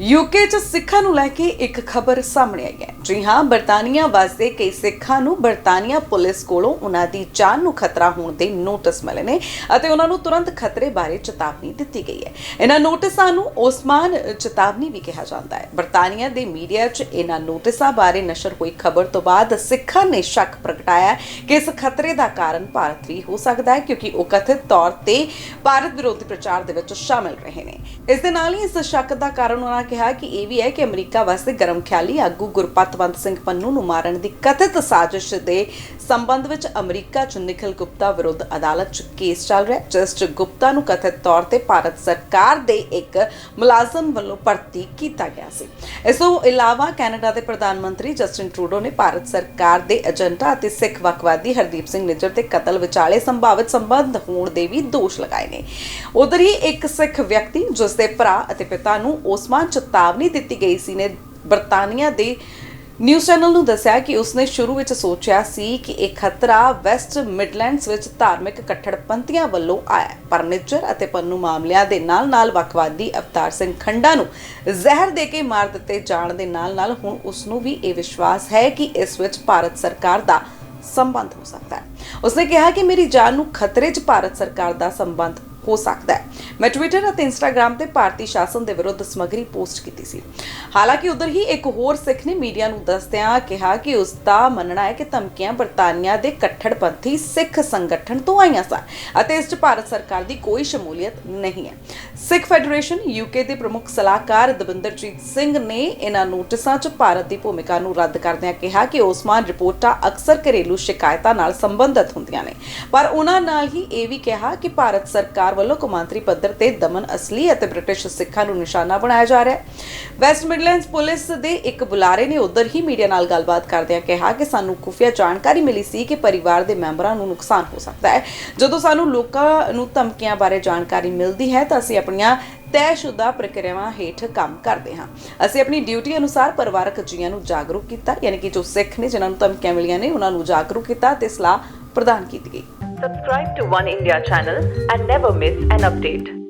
UK 'ਚ ਸਿੱਖਾਂ ਨੂੰ ਲੈ ਕੇ ਇੱਕ ਖਬਰ ਸਾਹਮਣੇ ਆਈ ਹੈ। ਜੀ ਹਾਂ, ਬਰਤਾਨੀਆ ਵਾਸਤੇ ਕਈ ਸਿੱਖਾਂ ਨੂੰ ਬਰਤਾਨੀਆ ਪੁਲਿਸ ਕੋਲੋਂ ਉਹਨਾਂ ਦੀ ਜਾਨ ਨੂੰ ਖਤਰਾ ਹੋਣ ਦੇ ਨੋਟਿਸ ਮਿਲੇ ਨੇ ਅਤੇ ਉਹਨਾਂ ਨੂੰ ਤੁਰੰਤ ਖਤਰੇ ਬਾਰੇ ਚੇਤਾਵਨੀ ਦਿੱਤੀ ਗਈ ਹੈ। ਇਹਨਾਂ ਨੋਟਿਸਾਂ ਨੂੰ ਓਸਮਾਨ ਚੇਤਾਵਨੀ ਵੀ ਕਿਹਾ ਜਾਂਦਾ ਹੈ। ਬਰਤਾਨੀਆ ਦੇ ਮੀਡੀਆ 'ਚ ਇਹਨਾਂ ਨੋਟਿਸਾਂ ਬਾਰੇ ਨਸ਼ਰ ਹੋਈ ਖਬਰ ਤੋਂ ਬਾਅਦ ਸਿੱਖਾਂ ਨੇ ਸ਼ੱਕ ਪ੍ਰਗਟਾਇਆ ਕਿ ਇਸ ਖਤਰੇ ਦਾ ਕਾਰਨ ਭਾਰਤ ਵੀ ਹੋ ਸਕਦਾ ਹੈ ਕਿਉਂਕਿ ਉਹ ਕਥਿਤ ਤੌਰ ਤੇ ਭਾਰਤ ਵਿਰੋਧੀ ਪ੍ਰਚਾਰ ਦੇ ਵਿੱਚ ਸ਼ਾਮਲ ਰਹੇ ਨੇ। ਇਸ ਦੇ ਨਾਲ ਹੀ ਇਸ ਸ਼ੱਕ ਦਾ ਕਾਰਨ ਉਹਨਾਂ ਕਿਹਾ ਕਿ ਇਹ ਵੀ ਹੈ ਕਿ ਅਮਰੀਕਾ ਵਾਸਤੇ ਗਰਮ ਖਿਆਲੀ ਆਗੂ ਗੁਰਪਤਵੰਤ ਸਿੰਘ ਪੰਨੂ ਨੂੰ ਮਾਰਨ ਦੀ ਕਥਿਤ ਸਾਜ਼ਿਸ਼ ਦੇ ਸੰਬੰਧ ਵਿੱਚ ਅਮਰੀਕਾ 'ਚ ਨਿਖਿਲ ਗੁਪਤਾ ਵਿਰੁੱਧ ਅਦਾਲਤ 'ਚ ਕੇਸ ਚੱਲ ਰਿਹਾ ਹੈ, ਜਿਸ 'ਚ ਗੁਪਤਾ ਨੂੰ ਕਥਿਤ ਤੌਰ ਤੇ ਭਾਰਤ ਸਰਕਾਰ ਦੇ ਇੱਕ ਮੁਲਾਜ਼ਮ ਵੱਲੋਂ ਭਰਤੀ ਕੀਤਾ ਗਿਆ ਸੀ। ਇਸ ਤੋਂ ਇਲਾਵਾ ਕੈਨੇਡਾ ਦੇ ਪ੍ਰਧਾਨ ਮੰਤਰੀ ਜਸਟਿਨ ਟਰੂਡੋ ਨੇ ਭਾਰਤ ਸਰਕਾਰ ਦੇ ਏਜੰਟਾਂ ਅਤੇ ਸਿੱਖ ਵਕਵਾਦੀ ਹਰਦੀਪ ਸਿੰਘ ਨਿੱਜਰ ਤੇ ਕਤਲ ਵਿਚਾਲੇ ਸੰਭਾਵਿਤ ਸੰਬੰਧ ਹੋਣ ਦੇ ਵੀ ਦੋਸ਼ ਲਗਾਏ ਨੇ। ਉਧਰ ਹੀ ਇੱਕ ਸਿੱਖ ਵਿਅਕਤੀ ਜਿਸ ਦੇ ਭਰਾ ਅਤੇ ਪਿਤਾ ਨੂੰ ਓਸਮਾਨ ਚੇਤਾਵਨੀ ਦਿੱਤੀ ਗਈ ਸੀ ਨੇ। ਬਰਤਾਨੀਆ ਦੇ ਨਿਊਜ਼ ਚੈਨਲ ਨੂੰ ਦੱਸਿਆ ਕਿ ਉਸਨੇ ਸ਼ੁਰੂ ਵਿੱਚ ਸੋਚਿਆ ਸੀ ਕਿ ਇਹ ਖਤਰਾ ਵੈਸਟ ਮਿਡਲੈਂਡਸ ਵਿੱਚ ਧਾਰਮਿਕ ਕੱਟੜਪੰਥੀਆਂ ਵੱਲੋਂ ਆਇਆ ਪਰ ਨਿੱਜਰ ਅਤੇ ਪੰਨੂ ਮਾਮਲਿਆਂ ਦੇ ਨਾਲ-ਨਾਲ ਵੱਖਵਾਦੀ ਅਵਤਾਰ ਸਿੰਘ ਖੰਡਾ ਨੂੰ ਜ਼ਹਿਰ ਦੇ ਕੇ ਮਾਰ ਦਿੱਤੇ ਜਾਣ ਦੇ ਨਾਲ-ਨਾਲ ਹੁਣ ਉਸ ਨੂੰ ਵੀ ਇਹ ਵਿਸ਼ਵਾਸ ਹੈ ਕਿ ਇਸ ਵਿੱਚ ਭਾਰਤ ਸਰਕਾਰ ਦਾ ਸੰਬੰਧ ਹੋ ਸਕਦਾ ਹੈ। ਉਸਨੇ ਕਿਹਾ ਕਿ ਮੇਰੀ ਜਾਨ ਨੂੰ ਖਤਰੇ 'ਚ ਭਾਰਤ ਸਰਕਾਰ ਦਾ ਸੰਬੰਧ ਹੋ ਸਕਦਾ ਹੈ। ਮੈਂ ਟਵਿੱਟਰ ਅਤੇ ਇੰਸਟਾਗ੍ਰam ਤੇ ਭਾਰਤੀ ਸ਼ਾਸਨ ਦੇ ਵਿਰੁੱਧ ਸਮਗਰੀ ਪੋਸਟ ਕੀਤੀ ਸੀ। ਹਾਲਾਂਕਿ ਉਧਰ ਹੀ ਇੱਕ ਹੋਰ ਸਿੱਖ ਨੇ ਮੀਡੀਆ ਨੂੰ ਦੱਸਦਿਆਂ ਕਿਹਾ ਕਿ ਉਸ ਦਾ ਮੰਨਣਾ ਹੈ ਕਿ ਧਮਕੀਆਂ ਬਰਤਾਨੀਆ ਦੇ ਕੱਟੜਪੰਥੀ ਸਿੱਖ ਸੰਗਠਨ ਤੋਂ ਆਈਆਂ ਸਨ ਅਤੇ ਇਸ 'ਚ ਭਾਰਤ ਸਰਕਾਰ ਦੀ ਕੋਈ ਸ਼ਮੂਲੀਅਤ ਨਹੀਂ ਹੈ। ਸਿੱਖ ਫੈਡਰੇਸ਼ਨ ਯੂਕੇ ਦੇ ਪ੍ਰਮੁੱਖ ਸਲਾਹਕਾਰ ਦਵਿੰਦਰਜੀਤ ਸਿੰਘ ਨੇ ਇਹਨਾਂ ਨੋਟਿਸਾਂ 'ਚ ਭਾਰਤ ਦੀ ਭੂਮਿਕਾ ਨੂੰ ਰੱਦ ਕਰਦਿਆਂ ਕਿਹਾ ਕਿ ਓਸਮਾਨ ਰਿਪੋਰਟਾਂ ਅਕਸਰ ਘਰੇਲੂ ਸ਼ਿਕਾਇਤਾਂ ਨਾਲ ਸੰਬੰਧਿਤ ਹੁੰਦੀਆਂ ਨੇ। ਪਰ ਉਹਨਾਂ ਨਾਲ ਹੀ ਇਹ ਵੀ ਕਿਹਾ ਕਿ ਭਾਰਤ ਸਰਕਾਰ ਵੱਲੋਂ ਕੌਮਾਂਤਰੀ ਪੱਧਰ ਤੇ ਦਮਨ ਅਸਲੀ ਅਤੇ ਬ੍ਰਿਟਿਸ਼ ਸਿੱਖਾਂ ਨੂੰ ਨਿਸ਼ਾਨਾ ਬਣਾਇਆ ਜਾ ਰਿਹਾ ਹੈ। ਵੈਸਟ ਮਿਡਲੈਂਡਸ ਪੁਲਿਸ ਦੇ ਇੱਕ ਬੁਲਾਰੇ ਨੇ ਉਧਰ ਹੀ ਮੀਡੀਆ ਨਾਲ ਗੱਲਬਾਤ ਕਰਦਿਆਂ ਕਿਹਾ ਕਿ ਸਾਨੂੰ ਖੁਫੀਆ ਜਾਣਕਾਰੀ ਮਿਲੀ ਸੀ ਕਿ ਪਰਿਵਾਰ ਦੇ ਮੈਂਬਰਾਂ ਨੂੰ ਨੁਕਸਾਨ ਹੋ ਸਕਦਾ ਹੈ। ਜਦੋਂ ਸਾਨੂੰ ਲੋਕਾਂ ਨੂੰ ਧਮਕੀਆਂ ਬਾਰੇ ਜਾਣਕਾਰੀ ਮਿਲਦੀ ਹੈ ਤਾਂ ਅਸੀਂ ਆਪਣੇ ਆਪਣੀਆਂ ਤੈਅਸ਼ੁਦਾ ਪ੍ਰਕਿਰਿਆਵਾਂ ਹੇਠ ਕੰਮ ਕਰਦੇ ਹਾਂ ਅਸੀਂ ਆਪਣੀ ਡਿਊਟੀ ਅਨੁਸਾਰ ਪਰਿਵਾਰਕ ਜੀਆਂ ਨੂੰ ਜਾਗਰੂਕ ਕੀਤਾ, ਯਾਨੀ ਕਿ ਜੋ ਸਿੱਖ ਨੇ, ਜਿਨ੍ਹਾਂ ਨੂੰ ਧਮਕੀਆਂ ਮਿਲੀਆਂ ਨੇ, ਉਹਨਾਂ ਨੂੰ ਜਾਗਰੂਕ ਕੀਤਾ ਤੇ ਸਲਾਹ ਪ੍ਰਦਾਨ ਕੀਤੀ ਗਈ Subscribe to One India channel and never miss an update.